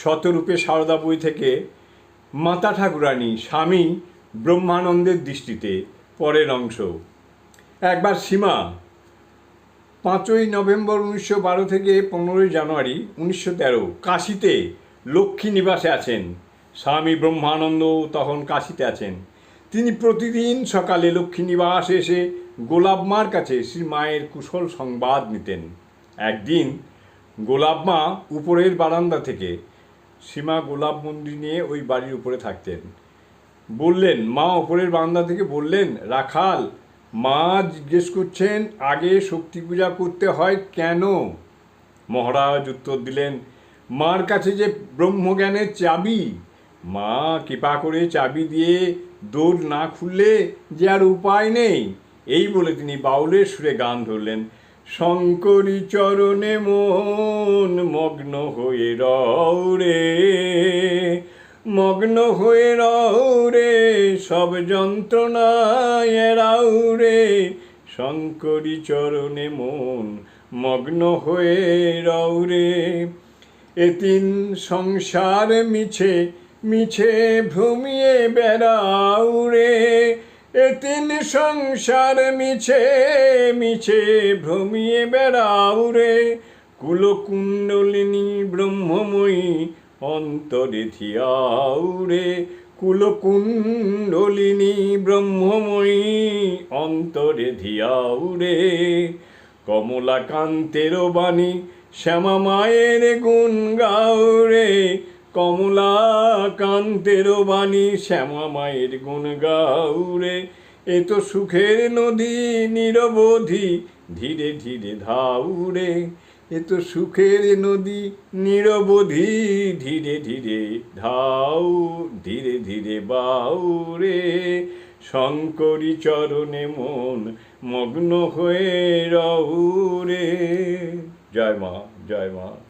শতরূপে সারদা বই থেকে মাতা ঠাকুরানী, স্বামী ব্রহ্মানন্দের দৃষ্টিতে পরের অংশ। একবার সীমা, পাঁচই নভেম্বর উনিশশো বারো থেকে পনেরোই জানুয়ারি উনিশশো তেরো, কাশিতে লক্ষ্মী নিবাসে আছেন। স্বামী ব্রহ্মানন্দ তখন কাশিতে আছেন। তিনি প্রতিদিন সকালে লক্ষ্মী নিবাসে এসে গোলাপ মার কাছে শ্রী মায়ের কুশল সংবাদ নিতেন। একদিন গোলাপ মা উপরের বারান্দা থেকে সীমা গোলাপ মন্দির নিয়ে ওই বাড়ির উপরে থাকতেন। বললেন, মা ওপরের বারান্দা থেকে বললেন, রাখাল, মা জিজ্ঞেস করছেন, আগে শক্তি পূজা করতে হয় কেন? মহারাজ উত্তর দিলেন, মার কাছে যে ব্রহ্মজ্ঞানের চাবি, মা কৃপা করে চাবি দিয়ে দৌড় না খুললে যে আর উপায় নেই। এই বলে তিনি বাউলের সুরে গান ধরলেন। শঙ্করী চরণে মন মগ্ন হয়ে রৌরে মগ্ন হয়ে রে, সব যন্ত্রণায় এরাউরে শঙ্করী চরণে মন মগ্ন হয়ে রৌরে এতিন সংসার মিছে মিছে ভ্রমিয়ে বেড়াউরে এতিন সংসার মিছে মিছে ভ্রমিয়ে বেড়াউরে কুলকুণ্ডলিনী ব্রহ্মময়ী, অন্তরে থিয়াউরে কুলকুণ্ডলিনী ব্রহ্মময়ী, অন্তরে ধিয়াউরে কমলাকান্তের বাণী শ্যামা মায়ের গুণ গাউরে কমলাকান্তের বাণী শ্যামা মায়ের গুণ গাউরে এ তো সুখের নদী নিরবধি, ধীরে ধীরে ধাউরে। এ তো সুখের নদী নিরবধি, ধীরে ধীরে ধাউ, ধীরে ধীরে বাউরে। শঙ্করী চরণে মন মগ্ন হয়ে রহুরে। জয় মা জয় মা।